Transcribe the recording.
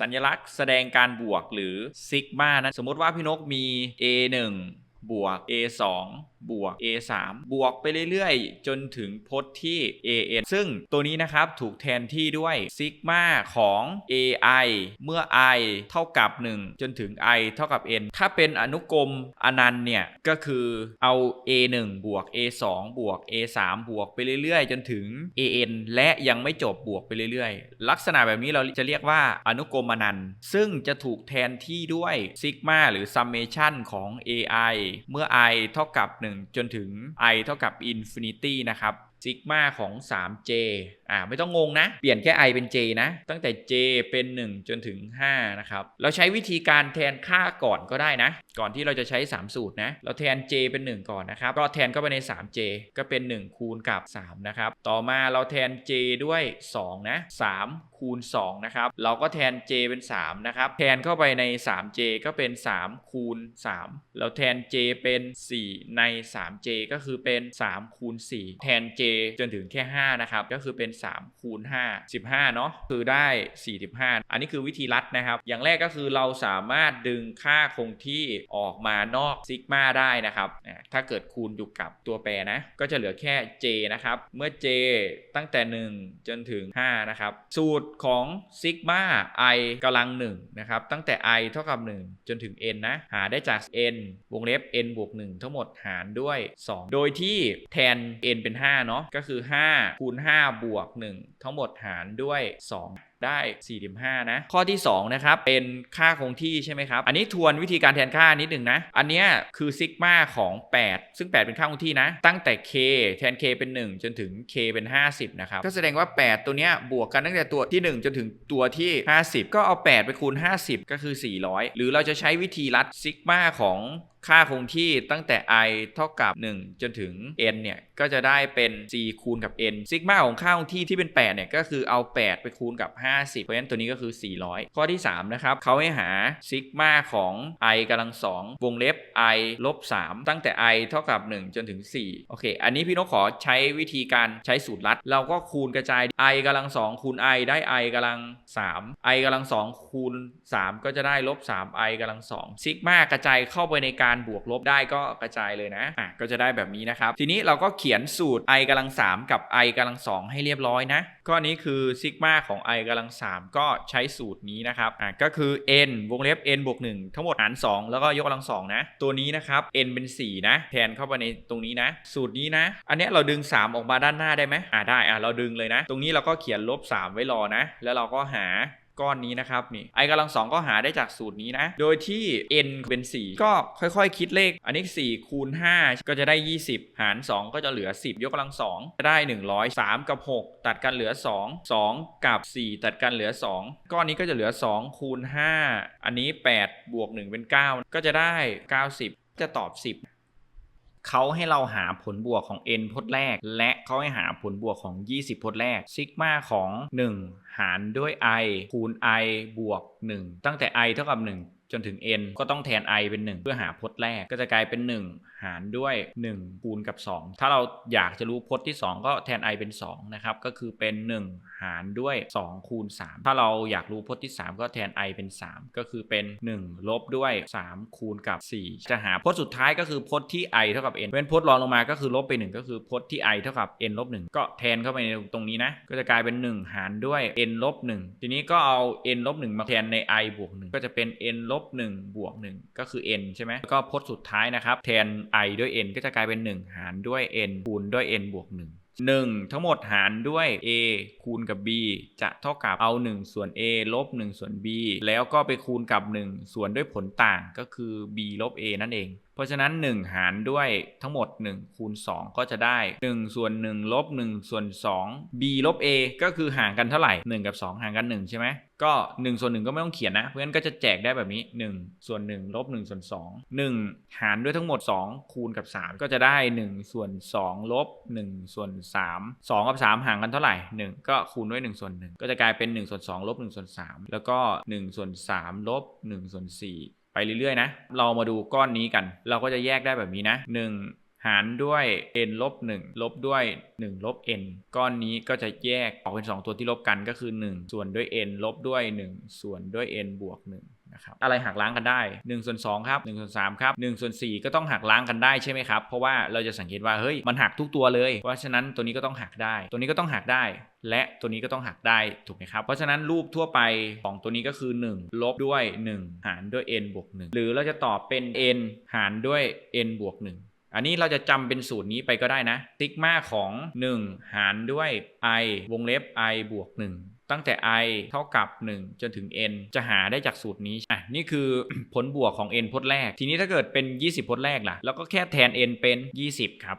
สัญลักษณ์แสดงการบวกหรือซิกมานะสมมติว่าพี่นกมี a1 บวก a2 บวก a3 บวกไปเรื่อยๆ จนถึงพจน์ที่ an ซึ่งตัวนี้นะครับถูกแทนที่ด้วยซิกมาของ ai เมื่อ i เท่ากับ 1 จนถึง i เท่ากับ n ถ้าเป็นอนุกรมอนันต์เนี่ย ก็คือเอา a1 บวก a2 บวก a3 บวกไปเรื่อยๆ จนถึง an และยังไม่จบบวกไปเรื่อยๆ ลักษณะแบบนี้เราจะเรียกว่าอนุกรมอนันต์ซึ่งจะถูกแทนที่ด้วยซิกมาหรือ summation ของ ai เมื่อ i เท่ากับ 1จนถึง i เท่ากับ infinity นะครับซิกมาของ 3j อ่าไม่ต้องงงนะ เปลี่ยนแค่ i เป็น j นะ ตั้งแต่ j เป็น 1 จนถึง 5 นะครับ เราใช้วิธีการแทนค่าก่อนก็ได้นะ ก่อนที่เราจะใช้ 3 สูตรนะ เราแทน j เป็น 1 ก่อนนะครับ ก็แทนเข้าไปใน 3j ก็เป็น 1 คูณกับ 3 นะครับ ต่อมาเราแทน j ด้วย 2 นะ 3 คูณ 2 นะครับ เราก็แทน j เป็น 3 นะครับ แทนเข้าไปใน 3j ก็เป็น 3 คูณ 3 เราแทน j เป็น 4 ใน 3j ก็คือเป็น 3 คูณ 4 แทน j จนถึงแค่ 5 นะครับ ก็คือเป็น3คูณ5 15เนาะคือได้ 45 อันนี้คือวิธีลัดนะครับ อย่างแรกก็คือเราสามารถดึงค่าคงที่ออกมานอกซิกมาได้นะครับ ถ้าเกิดคูณอยู่กับตัวแปรนะ ก็จะเหลือแค่ j นะครับ เมื่อ j ตั้งแต่ 1 จนถึง 5 นะครับ สูตรของซิกมา i กำลัง1นะครับ ตั้งแต่ i เท่ากับ 1 จนถึง n นะ หาได้จาก n วงเล็บ n บวก 1 ทั้งหมดหารด้วย 2 โดยที่แทน n เป็น 5 เนาะก็คือ 5 คูณ 5 บวก1 ทั้งหมดหารด้วย 2 ได้ 45 นะ ข้อที่ 2 นะครับ เป็นค่าคงที่ใช่ไหมครับ อันนี้ทวนวิธีการแทนค่านิดหนึ่งนะ อันเนี้ยคือซิกมาของ 8 ซึ่ง 8 เป็นค่าคงที่นะ ตั้งแต่ k แทน k เป็น 1 จนถึง k เป็น 50 นะครับ ก็แสดงว่า 8 ตัวเนี้ยบวกกันตั้งแต่ตัวที่ 1 จนถึงตัวที่ 50 ก็เอา 8 ไปคูณ 50 ก็คือ 400 หรือเราจะใช้วิธีรัดซิกมาของค่าคงที่ตั้งแต่ i เท่ากับ 1 จนถึง n เนี่ย ก็จะได้เป็น c คูณกับ n ซิกมาของค่าคงที่ที่เป็น 8 เนี่ย ก็คือเอา 8 ไปคูณกับ 50 เพราะฉะนั้นตัวนี้ก็คือ 400 ข้อที่ 3 นะครับเขาให้หาซิกมาของ i กำลัง 2 วงเล็บ i ลบ 3 ตั้งแต่ i เท่ากับ 1 จนถึง 4 โอเค อันนี้พี่นกขอใช้วิธีการใช้สูตรลัด เราก็คูณกระจาย i กำลัง 2 คูณ i ได้ i กำลัง 3 i กำลัง 2 คูณ 3 ก็จะได้ลบ 3 i กำลัง2ซิกมากระจายเข้าไปในการการบวกลบได้ก็กระจายเลยนะอะก็จะได้แบบนี้นะครับ ทีนี้เราก็เขียนสูตร i กำลัง 3 กับ i กำลัง 2 ให้เรียบร้อยนะก็อันนี้คือซิกมาของ i กำลัง 3 ก็ใช้สูตรนี้นะครับอะก็คือ n วงเล็บ n บวก1ทั้งหมดหาร 2 แล้วก็ยกกำลัง 2 นะ ตัวนี้นะครับ n เป็น 4 นะ แทนเข้าไปในตรงนี้นะ สูตรนี้นะ อันเนี้ยเราดึง 3 ออกมาด้านหน้าได้ไหมอะได้อะเราดึงเลยนะ ตรงนี้เราก็เขียนลบ 3 ไว้รอนะ แล้วเราก็หา ก้อนนี้นะครับนี่ i กำลังสองก็หาได้จากสูตรนี้นะ โดยที่ n เป็น 4 ก็ค่อยๆ คิดเลขอันนี้ 4 คูณ 5 ก็จะได้ 20 หาร 2 ก็จะเหลือ 10 ยกกำลัง 2 จะได้ 100 3 กับ 6 ตัดกันเหลือ 2 2 กับ 4 ตัดกันเหลือ 2 ก้อนนี้ก็จะเหลือ 2 คูณ 5 อันนี้ 8 บวก 1 เป็น 9 ก็จะได้ 90 จะตอบ 10 เขาให้เราหาผลบวกของ n พจน์แรก และเขาให้หาผลบวกของ 20 พจน์แรกซิกมาของ 1 หารด้วย i คูณ i บวก 1 ตั้งแต่ i เท่ากับ 1 จนถึง n ก็ต้องแทน i เป็น 1 เพื่อหาพจน์แรกก็จะกลายเป็น 1 หารด้วย 1 คูณกับ 2 ถ้าเราอยากจะรู้พจน์ที่ 2 ก็แทน i เป็น 2 นะครับ ก็คือเป็น 1 หารด้วย 2 คูณ 3 ถ้าเราอยากรู้พจน์ที่ 3 ก็แทน i เป็น 3 ก็คือเป็น 1 ลบด้วย 3 คูณกับ 4 จะหาพจน์สุดท้ายก็คือพจน์ที่ i เท่ากับ n เว้นพจน์รองลงมาก็คือลบไป 1 ก็คือพจน์ที่ i เท่ากับ n ลบ1ก็แทนเข้าไปในตรงนี้นะ ก็จะกลายเป็น 1 หารด้วย n ลบ1ทีนี้ก็เอา n ลบ1มาแทนใน i บวก1ก็จะเป็น n ลบ1บวก1ก็คือ n ใช่ไหมแล้วก็พจน์สุดท้ายนะครับ แทน i ด้วย n ก็จะกลายเป็น 1 หารด้วย n คูณด้วย n บวก 1 1 ทั้งหมดหารด้วย a คูณกับ b จะเท่ากับเอา 1 ส่วน a ลบ 1 ส่วน b แล้วก็ไปคูณกับ 1 ส่วนด้วยผลต่างก็คือ b ลบ a นั่นเอง ราะฉะนั้น 1 หารด้วยทั้งหมด 1 คูณ 2 ก็จะได้ 1 ส่วน1ลบ1ส่วน2 b ลบ a ก็คือห่างกันเท่าไหร่ 1 กับ 2 ห่างกัน 1 ใช่ไหมก็ 1 ส่วน 1 ก็ไม่ต้องเขียนนะ เพราะฉะนั้นก็จะแจกได้แบบนี้ 1 ส่วน1ลบ1ส่วน2 1 หารด้วยทั้งหมด 2 คูณกับ 3 ก็จะได้ 1 ส่วน2ลบ1ส่วน3 2 กับ 3 ห่างกันเท่าไหร่ 1 ก็คูณด้วย 1 ส่วน 1 ก็จะกลายเป็น 1 ส่วน2ลบ1ส่วน3แล้วก็ 1 ส่วน3ลบ1ส่วน4 ไปเรื่อยๆนะ เรามาดูก้อนนี้กัน เราก็จะแยกได้แบบนี้นะ 1 หารด้วย n ลบ1ลบด้วย 1 ลบ n ก้อนนี้ก็จะแยกออกเป็น 2 ตัวที่ลบกันก็คือ 1 ส่วนด้วย n ลบด้วย 1 ส่วนด้วย n บวก 1 นะครับอะไรหักล้างกันได้1ส่วน2ครับ1ส่วน3ครับ1ส่วน4ก็ต้องหักล้างกันได้ใช่ไหมครับ เพราะว่าเราจะสังเกตว่าเฮ้ยมันหักทุกตัวเลย เพราะฉะนั้นตัวนี้ก็ต้องหักได้ ตัวนี้ก็ต้องหักได้ และตัวนี้ก็ต้องหักได้ถูกไหมครับ เพราะฉะนั้นรูปทั่วไปของตัวนี้ก็คือ 1 ลบด้วย 1 หารด้วย n บวก1หรือเราจะตอบเป็น n หารด้วย n บวก1อันนี้เราจะจำเป็นสูตรนี้ไปก็ได้นะซิกมาของ 1 หารด้วย i วงเล็บ i บวก 1 ตั้งแต่ i เท่ากับ 1 จนถึง n จะหาได้จากสูตรนี้อะนี่คือผลบวกของ n พจน์แรก ทีนี้ถ้าเกิดเป็น 20 พจน์แรกล่ะ แล้วก็แค่แทน n เป็น 20 ครับ